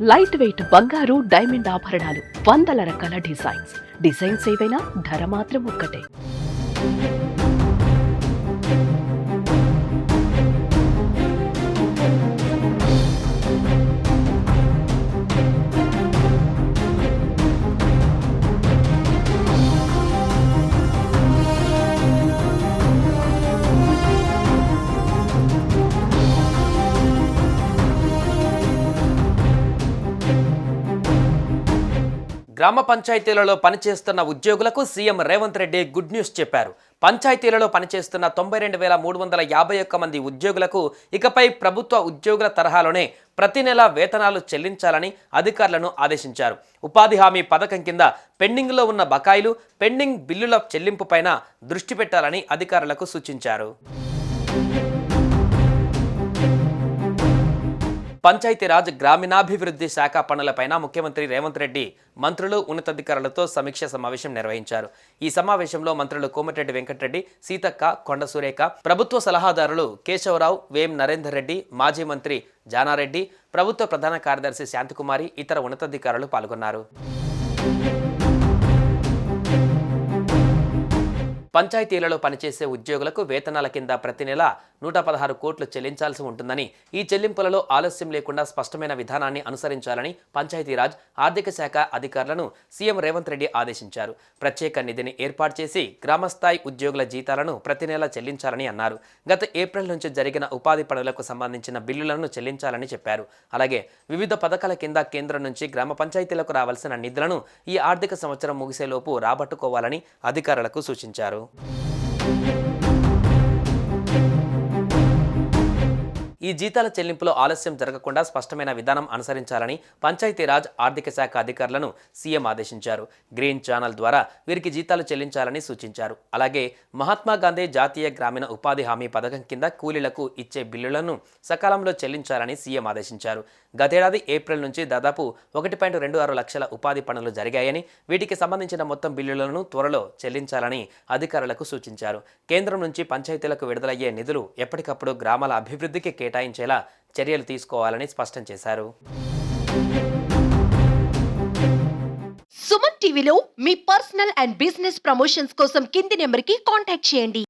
Light weight బంగారు diamond ఆభరణాలు వందల రకాల డిజైన్స్ డిజైన్స్ ఏవైనా ధర మాత్రం ఒక్కటే. గ్రామ పంచాయతీలలో పనిచేస్తున్న ఉద్యోగులకు CM Revanth Reddy good news చెప్పారు. పంచాయతీలలో పనిచేస్తున్న తొంభై రెండు వేల మూడు వందల యాభై ఒక్క మంది ఉద్యోగులకు ఇకపై ప్రభుత్వ ఉద్యోగుల తరహాలోనే ప్రతి నెల వేతనాలు చెల్లించాలని అధికారులను ఆదేశించారు. ఉపాధి హామీ పథకం కింద పెండింగ్లో ఉన్న బకాయిలు పెండింగ్ బిల్లుల చెల్లింపుపైన దృష్టి పెట్టాలని అధికారులకు సూచించారు. పంచాయతీరాజ్ గ్రామీణాభివృద్ధి శాఖ పనులపైన ముఖ్యమంత్రి రేవంత్ రెడ్డి మంత్రులు ఉన్నతాధికారులతో సమీక్ష సమావేశం నిర్వహించారు. ఈ సమావేశంలో మంత్రులు కోమటిరెడ్డి వెంకటరెడ్డి సీతక్క కొండ సురేఖ ప్రభుత్వ సలహాదారులు కేశవరావు వేం నరేందర్ రెడ్డి మాజీ మంత్రి జానారెడ్డి ప్రభుత్వ ప్రధాన కార్యదర్శి శాంతికుమారి ఇతర ఉన్నతాధికారులు పాల్గొన్నారు. పంచాయతీలలో పనిచేసే ఉద్యోగులకు వేతనాల కింద ప్రతి నెల నూట పదహారు కోట్లు చెల్లించాల్సి ఉంటుందని ఈ చెల్లింపులలో ఆలస్యం లేకుండా స్పష్టమైన విధానాన్ని అనుసరించాలని పంచాయతీరాజ్ ఆర్థిక శాఖ అధికారులను సీఎం రేవంత్ రెడ్డి ఆదేశించారు. ప్రత్యేక నిధిని ఏర్పాటు చేసి గ్రామస్థాయి ఉద్యోగుల జీతాలను ప్రతి నెలా చెల్లించాలని అన్నారు. గత ఏప్రిల్ నుంచి జరిగిన ఉపాధి పనులకు సంబంధించిన బిల్లులను చెల్లించాలని చెప్పారు. అలాగే వివిధ పథకాల కింద కేంద్రం నుంచి గ్రామ పంచాయతీలకు రావాల్సిన నిధులను ఈ ఆర్థిక సంవత్సరం ముగిసేలోపు రాబట్టుకోవాలని అధికారులకు సూచించారు. ఈ జీతాల చెల్లింపులో ఆలస్యం జరగకుండా స్పష్టమైన విధానం అనుసరించాలని పంచాయతీరాజ్ ఆర్థిక శాఖ అధికారులను సీఎం ఆదేశించారు. గ్రీన్ ఛానల్ ద్వారా వీరికి జీతాలు చెల్లించాలని సూచించారు. అలాగే మహాత్మా గాంధీ జాతీయ గ్రామీణ ఉపాధి హామీ పథకం కింద కూలీలకు ఇచ్చే బిల్లులను సకాలంలో చెల్లించాలని సీఎం ఆదేశించారు. గతేడాది ఏప్రిల్ నుంచి దాదాపు ఒకటి పాయింట్ రెండు ఆరు లక్షల ఉపాధి పనులు జరిగాయని వీటికి సంబంధించిన మొత్తం బిల్లులను త్వరలో చెల్లించాలని అధికారులకు సూచించారు. కేంద్రం నుంచి పంచాయతీలకు విడుదలయ్యే నిధులు ఎప్పటికప్పుడు గ్రామాల అభివృద్ధికి కేటాయించేలా చర్యలు తీసుకోవాలని స్పష్టం చేశారు. సుమన్ టీవీలో మీ పర్సనల్ అండ్ బిజినెస్ ప్రమోషన్స్ కోసం కింది నెంబర్కి కాంటాక్ట్ చేయండి.